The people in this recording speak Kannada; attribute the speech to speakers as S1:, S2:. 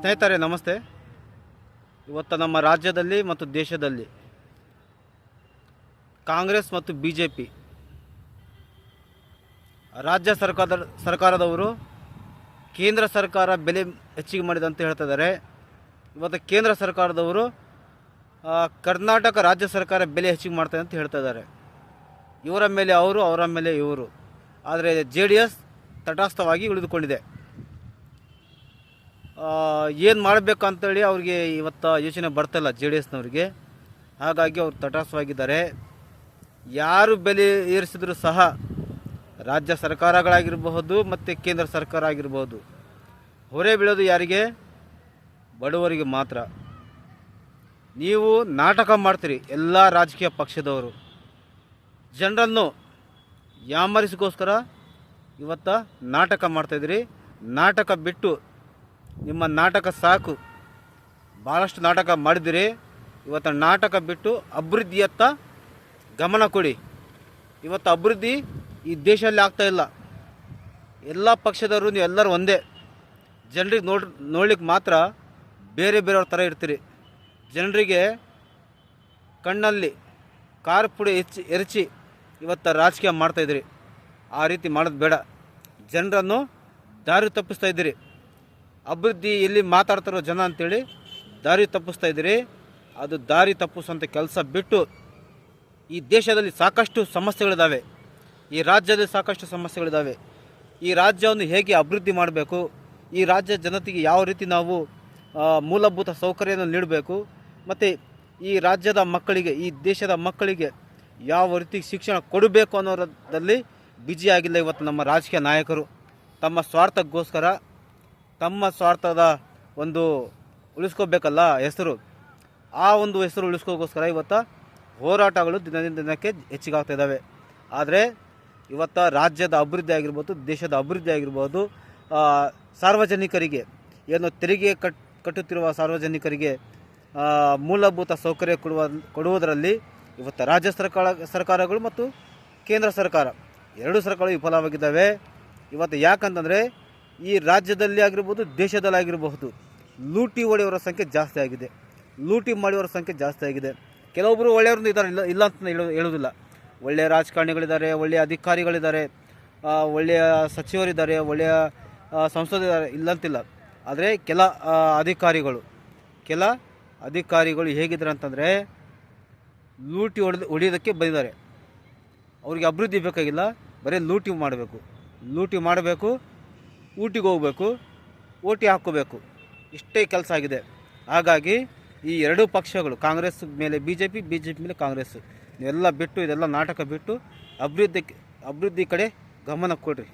S1: ಸ್ನೇಹಿತರೆ, ನಮಸ್ತೆ. ಇವತ್ತು ನಮ್ಮ ರಾಜ್ಯದಲ್ಲಿ ಮತ್ತು ದೇಶದಲ್ಲಿ ಕಾಂಗ್ರೆಸ್ ಮತ್ತು ಬಿ ಜೆ ಪಿ ರಾಜ್ಯ ಸರ್ಕಾರದ ಸರ್ಕಾರದವರು ಕೇಂದ್ರ ಸರ್ಕಾರ ಬೆಲೆ ಹೆಚ್ಚಿಗೆ ಮಾಡಿದೆ ಅಂತ ಹೇಳ್ತಾ ಇದ್ದಾರೆ. ಇವತ್ತು ಕೇಂದ್ರ ಸರ್ಕಾರದವರು ಕರ್ನಾಟಕ ರಾಜ್ಯ ಸರ್ಕಾರ ಬೆಲೆ ಹೆಚ್ಚಿಗೆ ಮಾಡ್ತಾರೆ ಅಂತ ಹೇಳ್ತಾ ಇದ್ದಾರೆ. ಇವರ ಮೇಲೆ ಅವರು, ಅವರ ಮೇಲೆ ಇವರು. ಆದರೆ ಜೆ ಡಿ ಎಸ್ ತಟಸ್ಥವಾಗಿ ಉಳಿದುಕೊಂಡಿದೆ. ಏನು ಮಾಡಬೇಕು ಅಂತೇಳಿ ಅವ್ರಿಗೆ ಇವತ್ತು ಯೋಚನೆ ಬರ್ತಾಯಿಲ್ಲ ಜೆ ಡಿ ಎಸ್ನವ್ರಿಗೆ. ಹಾಗಾಗಿ ಅವ್ರು ತಟಸ್ಥವಾಗಿದ್ದಾರೆ. ಯಾರು ಬೆಲೆ ಏರಿಸಿದ್ರು ಸಹ ರಾಜ್ಯ ಸರ್ಕಾರಗಳಾಗಿರಬಹುದು ಮತ್ತು ಕೇಂದ್ರ ಸರ್ಕಾರ ಆಗಿರಬಹುದು, ಹೊರೆ ಬೀಳೋದು ಯಾರಿಗೆ? ಬಡವರಿಗೆ ಮಾತ್ರ. ನೀವು ನಾಟಕ ಮಾಡ್ತೀರಿ ಎಲ್ಲ ರಾಜಕೀಯ ಪಕ್ಷದವರು. ಜನರನ್ನು ಯಾಮರಿಸಿಗೋಸ್ಕರ ಇವತ್ತು ನಾಟಕ ಮಾಡ್ತಾಯಿದ್ರಿ ನಾಟಕ ಬಿಟ್ಟು ನಿಮ್ಮ ನಾಟಕ ಸಾಕು. ಭಾಳಷ್ಟು ನಾಟಕ ಮಾಡಿದಿರಿ. ಇವತ್ತು ನಾಟಕ ಬಿಟ್ಟು ಅಭಿವೃದ್ಧಿಯತ್ತ ಗಮನ ಕೊಡಿ. ಇವತ್ತು ಅಭಿವೃದ್ಧಿ ಈ ದೇಶದಲ್ಲಿ ಇಲ್ಲ. ಎಲ್ಲ ಪಕ್ಷದವರು ನೀವು ಎಲ್ಲರೂ ಒಂದೇ. ಜನರಿಗೆ ನೋಡ್, ನೋಡ್ಲಿಕ್ಕೆ ಮಾತ್ರ ಬೇರೆ ಬೇರೆಯವ್ರ ಥರ ಇರ್ತೀರಿ. ಜನರಿಗೆ ಕಣ್ಣಲ್ಲಿ ಖಾರ ಪುಡಿ ಹೆಚ್ಚಿ, ಎರಚಿ ಇವತ್ತು ರಾಜಕೀಯ ಮಾಡ್ತಾಯಿದ್ದೀರಿ ಆ ರೀತಿ ಮಾಡೋದು ಬೇಡ. ಜನರನ್ನು ದಾರಿ ತಪ್ಪಿಸ್ತಾ ಇದ್ದೀರಿ. ಅಭಿವೃದ್ಧಿ ಎಲ್ಲಿ ಮಾತಾಡ್ತಾರೋ ಜನ ಅಂತೇಳಿ ದಾರಿ ತಪ್ಪಿಸ್ತಾ ಇದ್ದೀರಿ. ಅದು ದಾರಿ ತಪ್ಪಿಸುವಂಥ ಕೆಲಸ ಬಿಟ್ಟು ಈ ದೇಶದಲ್ಲಿ ಸಾಕಷ್ಟು ಸಮಸ್ಯೆಗಳಿದ್ದಾವೆ ಈ ರಾಜ್ಯದಲ್ಲಿ ಸಾಕಷ್ಟು ಸಮಸ್ಯೆಗಳಿದ್ದಾವೆ ಈ ರಾಜ್ಯವನ್ನು ಹೇಗೆ ಅಭಿವೃದ್ಧಿ ಮಾಡಬೇಕು? ಈ ರಾಜ್ಯ ಜನತೆಗೆ ಯಾವ ರೀತಿ ನಾವು ಮೂಲಭೂತ ಸೌಕರ್ಯವನ್ನು ನೀಡಬೇಕು? ಮತ್ತು ಈ ರಾಜ್ಯದ ಮಕ್ಕಳಿಗೆ, ಈ ದೇಶದ ಮಕ್ಕಳಿಗೆ ಯಾವ ರೀತಿ ಶಿಕ್ಷಣ ಕೊಡಬೇಕು ಅನ್ನೋದ್ರಲ್ಲಿ ಆಗಿಲ್ಲ ಇವತ್ತು ನಮ್ಮ ರಾಜಕೀಯ ನಾಯಕರು. ತಮ್ಮ ಸ್ವಾರ್ಥಕ್ಕೋಸ್ಕರ ತಮ್ಮ ಸ್ವಾರ್ಥದ ಒಂದು ಉಳಿಸ್ಕೋಬೇಕಲ್ಲ ಹೆಸರು. ಆ ಒಂದು ಹೆಸರು ಉಳಿಸ್ಕೋಗೋಸ್ಕರ ಇವತ್ತು ಹೋರಾಟಗಳು ದಿನದಿಂದ ದಿನಕ್ಕೆ ಹೆಚ್ಚಿಗಾಗ್ತಾ ಇದ್ದಾವೆ. ಆದರೆ ಇವತ್ತು ರಾಜ್ಯದ ಅಭಿವೃದ್ಧಿ ಆಗಿರ್ಬೋದು, ದೇಶದ ಅಭಿವೃದ್ಧಿ ಆಗಿರ್ಬೋದು ಸಾರ್ವಜನಿಕರಿಗೆ ಏನು ತೆರಿಗೆ ಕಟ್, ಕಟ್ಟುತ್ತಿರುವ ಸಾರ್ವಜನಿಕರಿಗೆ ಮೂಲಭೂತ ಸೌಕರ್ಯ ಕೊಡುವ, ಕೊಡುವುದರಲ್ಲಿ ಇವತ್ತು ರಾಜ್ಯ ಸರ್ಕಾರ, ಸರ್ಕಾರಗಳು ಮತ್ತು ಕೇಂದ್ರ ಸರ್ಕಾರ ಎರಡೂ ಸರ್ಕಾರಗಳು ವಿಫಲವಾಗಿದ್ದಾವೆ. ಇವತ್ತು ಯಾಕಂತಂದರೆ ಈ ರಾಜ್ಯದಲ್ಲಿ ಆಗಿರ್ಬೋದು, ದೇಶದಲ್ಲಿ ಆಗಿರಬಹುದು, ಲೂಟಿ ಹೊಡೆಯವರ ಸಂಖ್ಯೆ ಜಾಸ್ತಿ ಆಗಿದೆ. ಲೂಟಿ ಮಾಡುವವರ ಸಂಖ್ಯೆ ಜಾಸ್ತಿ ಆಗಿದೆ. ಕೆಲವೊಬ್ಬರು ಒಳ್ಳೆಯವರು ಇದ್ದಾರೆ, ಇಲ್ಲ ಇಲ್ಲ ಅಂತ ಹೇಳೋ ಹೇಳೋದಿಲ್ಲ ಒಳ್ಳೆಯ ರಾಜಕಾರಣಿಗಳಿದ್ದಾರೆ, ಒಳ್ಳೆಯ ಅಧಿಕಾರಿಗಳಿದ್ದಾರೆ ಒಳ್ಳೆಯ ಸಚಿವರಿದ್ದಾರೆ, ಒಳ್ಳೆಯ ಸಂಸದಿದ್ದಾರೆ ಇಲ್ಲಂತಿಲ್ಲ ಆದರೆ ಕೆಲ ಅಧಿಕಾರಿಗಳು ಕೆಲ ಅಧಿಕಾರಿಗಳು ಹೇಗಿದ್ದಾರೆ ಅಂತಂದರೆ, ಲೂಟಿ ಹೊಡೆದು, ಹೊಡೆಯೋದಕ್ಕೆ ಬಂದಿದ್ದಾರೆ. ಅವ್ರಿಗೆ ಅಭಿವೃದ್ಧಿ ಬೇಕಾಗಿಲ್ಲ, ಬರೀ ಲೂಟಿ ಮಾಡಬೇಕು. ಲೂಟಿ ಮಾಡಬೇಕು ಊಟಿಗೆ ಹೋಗಬೇಕು, ಓಟಿ ಹಾಕ್ಕೋಬೇಕು. ಇಷ್ಟೇ ಕೆಲಸ ಆಗಿದೆ. ಹಾಗಾಗಿ ಈ ಎರಡೂ ಪಕ್ಷಗಳು, ಕಾಂಗ್ರೆಸ್ ಮೇಲೆ B J P B J P ಮೇಲೆ ಕಾಂಗ್ರೆಸ್. ಇದೆಲ್ಲ ಬಿಟ್ಟು, ಇದೆಲ್ಲ ನಾಟಕ ಬಿಟ್ಟು ಅಭಿವೃದ್ಧಿ ಅಭಿವೃದ್ಧಿ ಕಡೆ ಗಮನ ಕೊಡ್ರಿ.